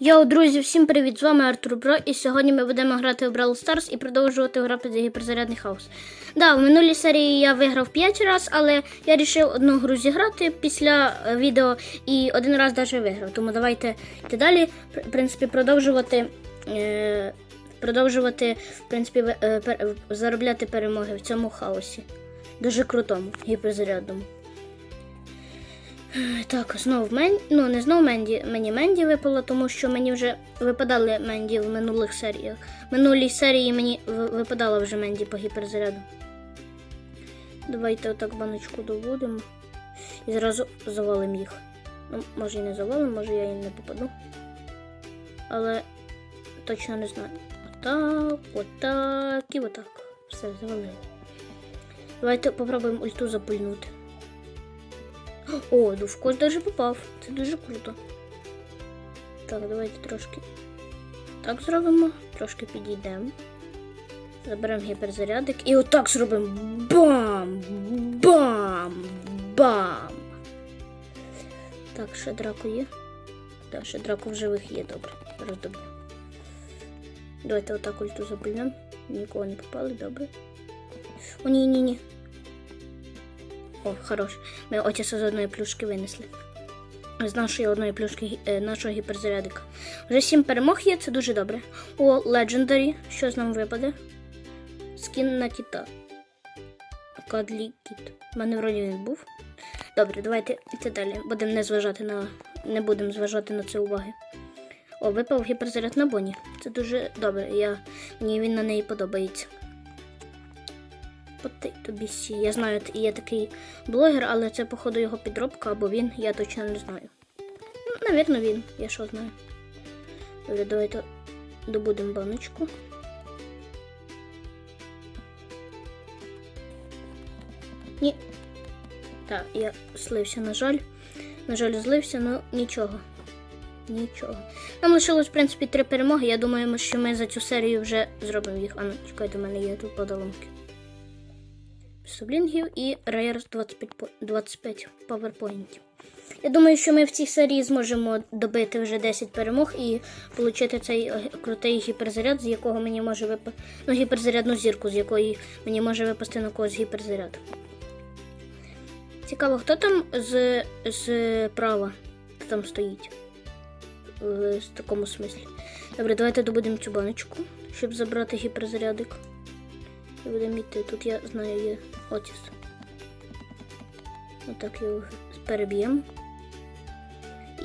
Йоу, друзі, всім привіт! З вами Артур Бро, і сьогодні ми будемо грати в Brawl Stars і продовжувати грати за гіперзарядний хаос. Да, в минулій серії я виграв 5 разів, але я вирішив одну гру зіграти після е, відео і один раз навіть виграв. Тому давайте йти далі. В принципі, продовжувати. Е- продовжувати в принципі, е, заробляти перемоги в цьому хаосі. Дуже крутому, гіперзарядному. Так, знову Мен... ну не знову Менді, мені Менді випало, тому що мені вже випадали Менді в минулих серіях. В минулій серії мені випадала вже Менді по гіперзаряду. Давайте отак баночку доводимо і зразу завалимо їх. Ну, може і не завалимо, може я їм не попаду. Але точно не знаю. Отак, отак і отак. Все, завалили. Давайте попробуємо ульту запульнути. О, ну в когось даже попав. Це дуже круто. Так, давайте трошки так зробимо, трошки підійдемо. Заберемо гіперзарядик і отак зробимо. Бам! Бам! Бам! Так, ще драко є. Так, ще драко в живих є, добре. Зараз добре. Давайте отак ульту запульнемо. Нікого не попали, добре. О, ні, ні, ні. О, хорош. Ми Отіса з одної плюшки винесли. З нашої одної плюшки е, нашого гіперзарядика. Вже сім перемог є, це дуже добре. О, Legendary. Що з нам випаде? Скін на кіта. Кадлі кіт. У мене вроді він був. Добре, давайте йти далі. Будемо не зважати на. Не будемо зважати на це уваги. О, випав гіперзаряд на Боні. Це дуже добре. Я... Мені він на неї подобається. Тобі сі. Я знаю, є такий блогер, але це, походу, його підробка або він, я точно не знаю. Ну, навірно, він, я що знаю. Добре, давайте добудемо баночку. Ні. Так, я слився, на жаль. На жаль, злився, ну нічого. Нічого. Нам лишилось, в принципі, три перемоги. Я думаю, що ми за цю серію вже зробимо їх. А ну, чекайте, у мене є тут подолонки. Сублінгів і Rare 25, по- 25 PowerPoint. Я думаю, що ми в цій серії зможемо добити вже 10 перемог і отримати цей е, крутий гіперзаряд, з якого мені може випасти. Ну, гіперзарядну зірку, з якої мені може випасти на когось гіперзаряд. Цікаво, хто там з, з права там стоїть? В з такому смислі. Добре, давайте добудемо цю баночку, щоб забрати гіперзарядик. І будемо йти. Тут я знаю є Отіс. Отак його переб'ємо.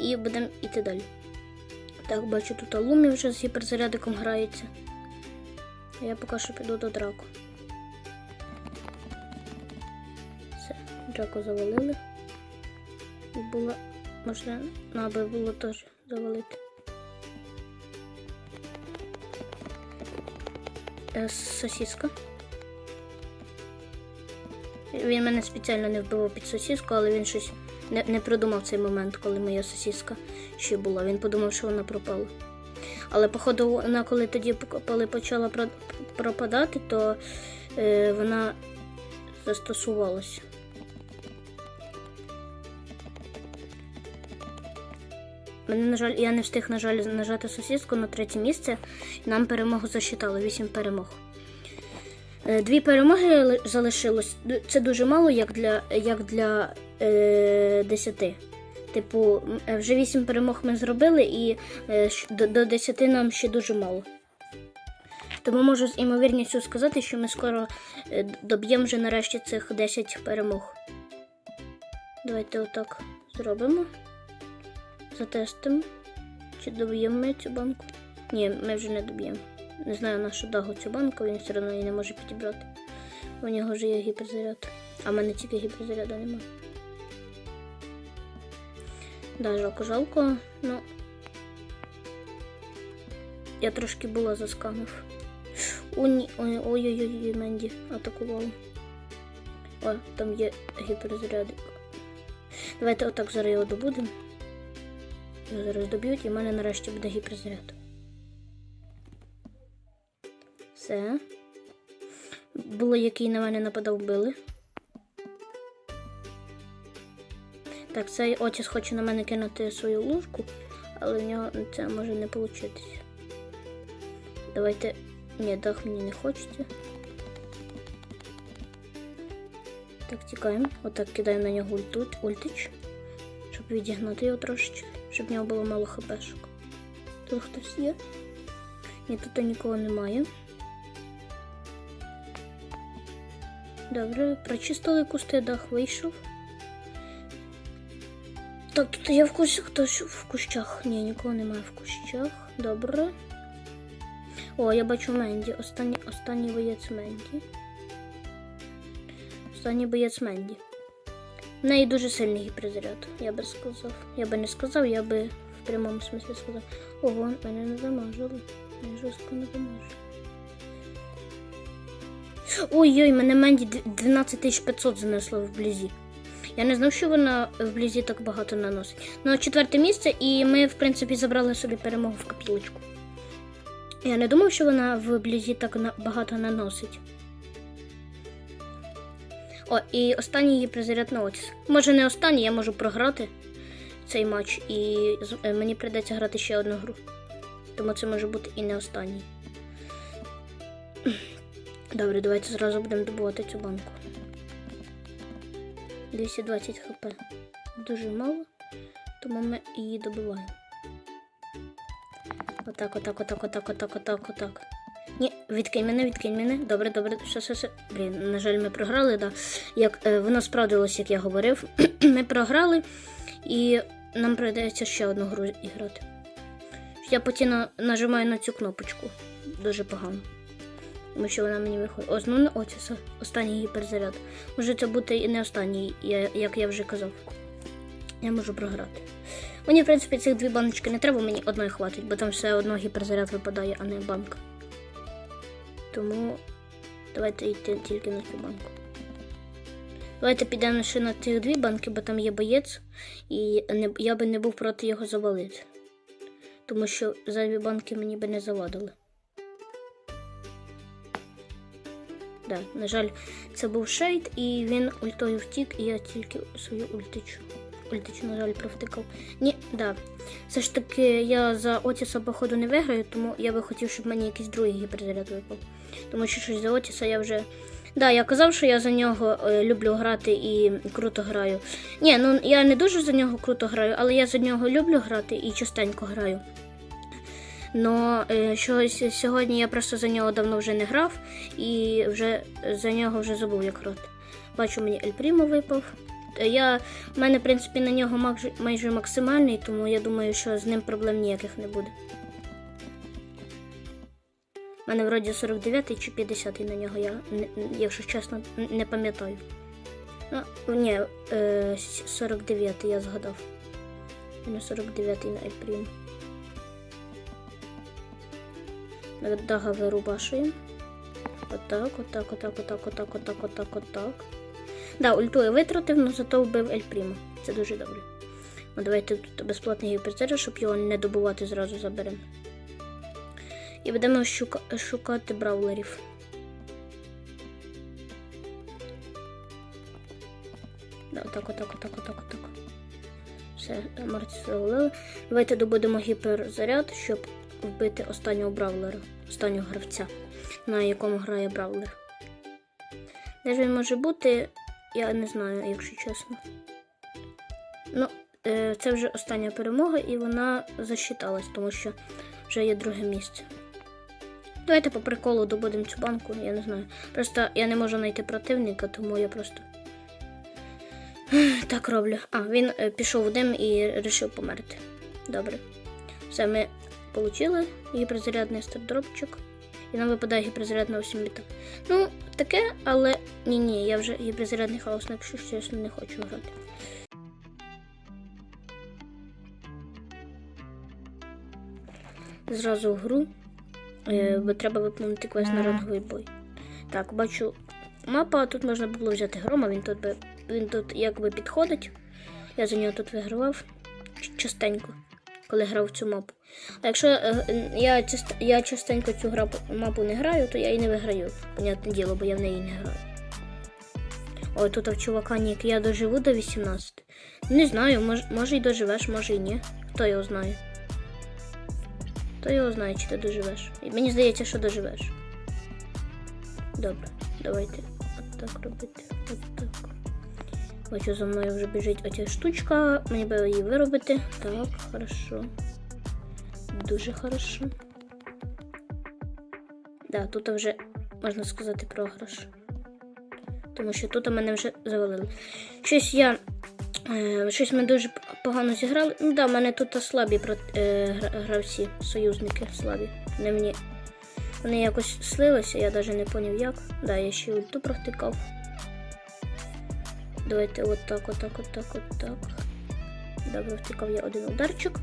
І будемо йти далі. Так, бачу, тут Алумі вже з гіперзарядиком грається. Я поки що піду до драку. Все, драку завалили. І було. Можна, аби було теж завалити. Е, Сосиска. Він мене спеціально не вбивав під сосиску, але він щось не, не продумав цей момент, коли моя сосиска ще була. Він подумав, що вона пропала. Але, походу, вона коли тоді коли почала пропадати, то е, вона застосувалася. Мене, на жаль, я не встиг, на жаль, нажати сосиску на третє місце. Нам перемогу засчитали. Вісім перемог. Е, Дві перемоги залишилось. Це дуже мало, як для, як для е, 10. Типу, е, вже 8 перемог ми зробили, і е, до, до 10 нам ще дуже мало. Тому можу з імовірністю сказати, що ми скоро е, доб'ємо вже нарешті цих 10 перемог. Давайте отак зробимо. Затестимо. Чи доб'ємо ми цю банку? Ні, ми вже не доб'ємо. Не знаю нашу дагу цю банку, він все одно її не може підібрати. У нього вже є гіперзаряд. А в мене тільки гіперзаряду немає. Да, жалко, жалко. Ну. Я трошки була заскамив. Ой, Ой-ой-ой, Менді атакувала. О, там є гіперзарядик. Давайте отак зараз його добудемо. Його зараз доб'ють і в мене нарешті буде гіперзаряд. Все. Було, який на мене нападав, били. Так, цей Отіс хоче на мене кинути свою ложку, але в нього це може не вийти. Давайте. Ні, дах мені не хочеться. Так, тікаємо. Отак кидаємо на нього ульту, ультич, щоб відігнати його трошечки, щоб в нього було мало хпшок. Тут хтось є? Ні, тут нікого немає. Добре, прочистили кусти, дах вийшов. Так, тут є в кущах, хтось в кущах. Ні, нікого немає в кущах. Добре. О, я бачу Менді. Останній, останній боєць Менді. Останній боєць Менді. В неї дуже сильний гіперзаряд, я би сказав. Я би не сказав, я би в прямому смислі сказав. Ого, мене не замажили. Мене жорстко не замажили. Ой-ой, мене Менді 12500 занесло вблизі. Я не знав, що вона вблизі так багато наносить. Ну, четверте місце, і ми, в принципі, забрали собі перемогу в капілочку. Я не думав, що вона вблизі так багато наносить. О, і останній її призаряд на Отіс. Може, не останній, я можу програти цей матч, і е, мені прийдеться грати ще одну гру. Тому це може бути і не останній. Добре, давайте зразу будемо добувати цю банку. 220 хп. Дуже мало, тому ми її добиваємо. Отак, отак, отак, отак, отак, отак, отак. Ні, відкинь мене, відкинь мене. Добре, добре, все, все, все. Блін, на жаль, ми програли, да. Як е, воно справдилось, як я говорив. ми програли, і нам прийдеться ще одну гру іграти. Я постійно нажимаю на цю кнопочку. Дуже погано. Тому що вона мені виходить. О, знову на Отіса. Останній гіперзаряд. Може це бути і не останній, як я вже казав. Я можу програти. Мені, в принципі, цих дві баночки не треба, мені одної хватить, бо там все одно гіперзаряд випадає, а не банка. Тому давайте йти тільки на цю банку. Давайте підемо ще на ці дві банки, бо там є боєць, і не, я би не був проти його завалити. Тому що зайві банки мені би не завадили. Да, на жаль, це був шейд, і він ультою втік, і я тільки свою ультичу. Ультичу, на жаль, провтикав. Ні, да. Все ж таки, я за Отіса, походу, не виграю, тому я би хотів, щоб мені якийсь другий гіперзаряд випав. Тому що щось за Отіса я вже. Да, я казав, що я за нього е, люблю грати і круто граю. Ні, ну я не дуже за нього круто граю, але я за нього люблю грати і частенько граю. Но е, щось сьогодні я просто за нього давно вже не грав і вже за нього вже забув як грати. Бачу, мені Ель Прімо випав. Е, Я, в мене, в принципі, на нього майже, максимальний, тому я думаю, що з ним проблем ніяких не буде. У мене вроді 49 чи 50 на нього, я, якщо чесно, не пам'ятаю. Ну, ні, е, 49 я згадав. У мене 49 на Ель Дага вирубашуємо. Отак, отак, отак, отак, отак, отак, отак, отак. Да, ульту я витратив, але зато вбив Ель Прімо. Це дуже добре. Ну, давайте тут безплатний гіперзаряд, щоб його не добувати, зразу заберемо. І будемо шука- шукати браулерів. Да, отак, отак, отак, отак, отак. Все, Марці завалили. Давайте добудемо гіперзаряд, щоб вбити останнього бравлера, останнього гравця, на якому грає бравлер. Де ж він може бути, я не знаю, якщо чесно. Ну, е, це вже остання перемога, і вона засчиталась, тому що вже є друге місце. Давайте по приколу добудемо цю банку, я не знаю. Просто я не можу знайти противника, тому я просто так роблю. А, він е, пішов у дим і вирішив померти. Добре. Все, ми отримали гіперзарядний стардропчик. І нам випадає гіперзаряд на 8. Ну, таке, але ні-ні, я вже гіперзарядний хаос, якщо чесно, не хочу грати. Зразу в гру. Е, бо треба виповнити квест на ранговий бой. Так, бачу мапа, тут можна було взяти грома, він тут би, він тут якби підходить. Я за нього тут вигравав частенько, коли грав цю мапу. А якщо е, я, я частенько цю грапу, мапу не граю, то я і не виграю. Понятне діло, бо я в неї не граю. Ой, тут в чувака нік, я доживу до 18. Не знаю, мож, може й доживеш, може й ні. Хто його знає. То його знає, чи ти доживеш. І мені здається, що доживеш. Добре, давайте отак робити. Отак. Бачу, за мною вже біжить оця штучка. Мені би її виробити. Так, хорошо. Дуже хорошо. Да, тут вже можна сказати програш. Тому що тут мене вже завалили. Щось я. Е, щось ми дуже погано зіграли. Ну да, в мене тут слабі прот- е, гравці, союзники слабі. Вони мені. Вони якось слилися, я навіть не поняв як. Да, я ще ульту провтикав. Давайте отак, отак, отак, отак. Добре, втикав я один ударчик.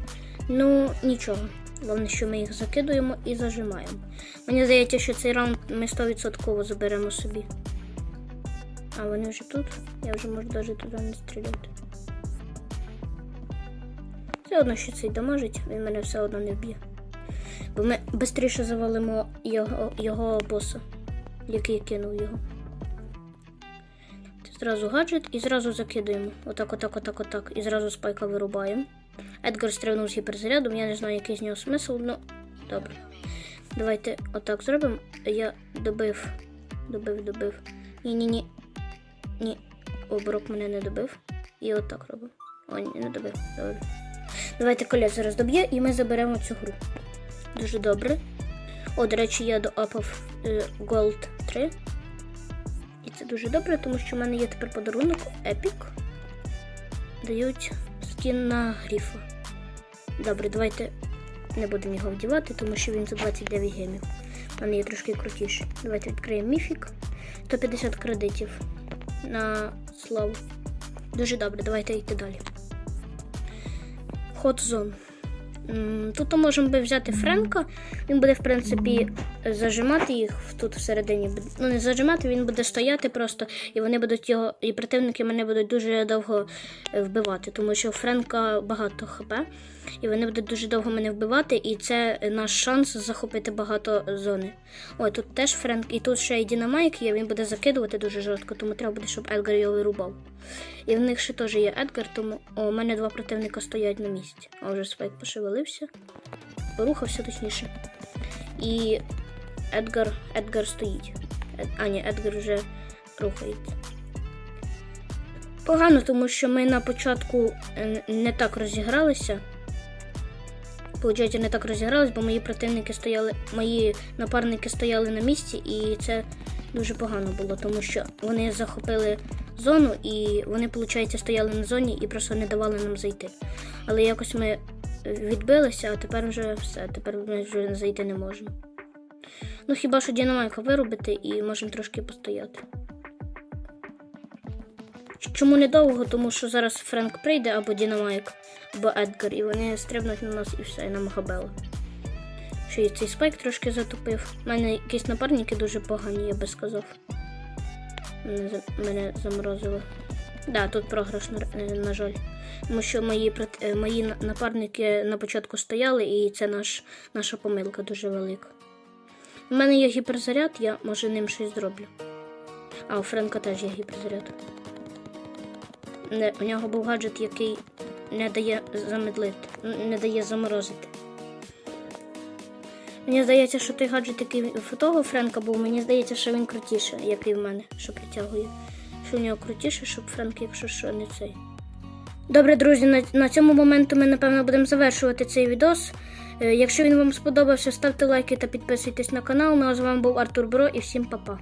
Ну, нічого. Головне, що ми їх закидуємо і зажимаємо. Мені здається, що цей раунд ми 100% заберемо собі. А вони вже тут. Я вже можу навіть туди не стріляти. Все одно, що цей дамажить, він мене все одно не вб'є. Бо ми швидше завалимо його, його боса, який кинув його. Зразу гаджет і зразу закидуємо. Отак, отак, отак, отак. І зразу спайка вирубаємо. Едгар стрибнув з гіперзарядом, я не знаю, який з нього смисл, ну добре. Давайте отак зробимо. Я добив. Добив, добив. Ні-ні-ні. Ні. Оборок мене не добив. І отак робимо. О, ні, не добив. Добре. Давайте колець зараз доб'є і ми заберемо цю гру. Дуже добре. О, до речі, я доапав е, Gold 3. Це дуже добре, тому що в мене є тепер подарунок Epic. Дають скін на гріфа. Добре, давайте не будемо його вдівати, тому що він за 29 гемів. У мене є трошки крутіший. Давайте відкриємо міфік. 150 кредитів на славу. Дуже добре, давайте йти далі. Hot Zone. Тут можемо би взяти Френка. Він буде, в принципі, зажимати їх тут всередині. Ну, не зажимати, він буде стояти просто, і вони будуть його, і противники мене будуть дуже довго е, вбивати, тому що у Френка багато хп, і вони будуть дуже довго мене вбивати, і це наш шанс захопити багато зони. Ой, тут теж Френк, і тут ще й Дінамайк є, він буде закидувати дуже жорстко, тому треба буде, щоб Едгар його вирубав. І в них ще теж є Едгар, тому о, у мене два противника стоять на місці. А вже спайк пошевелився. Порухався точніше. І Едгар, Едгар стоїть. Ед, а, ні, Едгар вже рухається. Погано, тому що ми на початку е, не так розігралися. Получається, не так розігрались, бо мої противники стояли, мої напарники стояли на місці, і це дуже погано було, тому що вони захопили зону і вони, виходить, стояли на зоні і просто не давали нам зайти. Але якось ми відбилися, а тепер вже все, тепер ми вже зайти не можемо. Ну, хіба що Дінамайка виробити і можемо трошки постояти. Чому недовго? Тому що зараз Френк прийде або Дінамайк, або Едгар, і вони стрибнуть на нас і все, і нам габела. Ще й цей спайк трошки затупив. У мене якісь напарники дуже погані, я би сказав. Мене, мене заморозило. Да, тут програш, на, е, на жаль. Тому що мої, е, мої напарники на початку стояли, і це наш, наша помилка дуже велика. У мене є гіперзаряд, я може ним щось зроблю. А у Френка теж є гіперзаряд. Не, у нього був гаджет, який не дає замедлити, не дає заморозити. Мені здається, що той гаджет, який в того Френка був, мені здається, що він крутіше, який в мене, що притягує. Що у нього крутіше, щоб Френк, якщо що, не цей. Добре, друзі, на, на цьому моменту ми, напевно, будемо завершувати цей відос. Е, Якщо він вам сподобався, ставте лайки та підписуйтесь на канал. Ну а з вами був Артур Бро і всім па-па.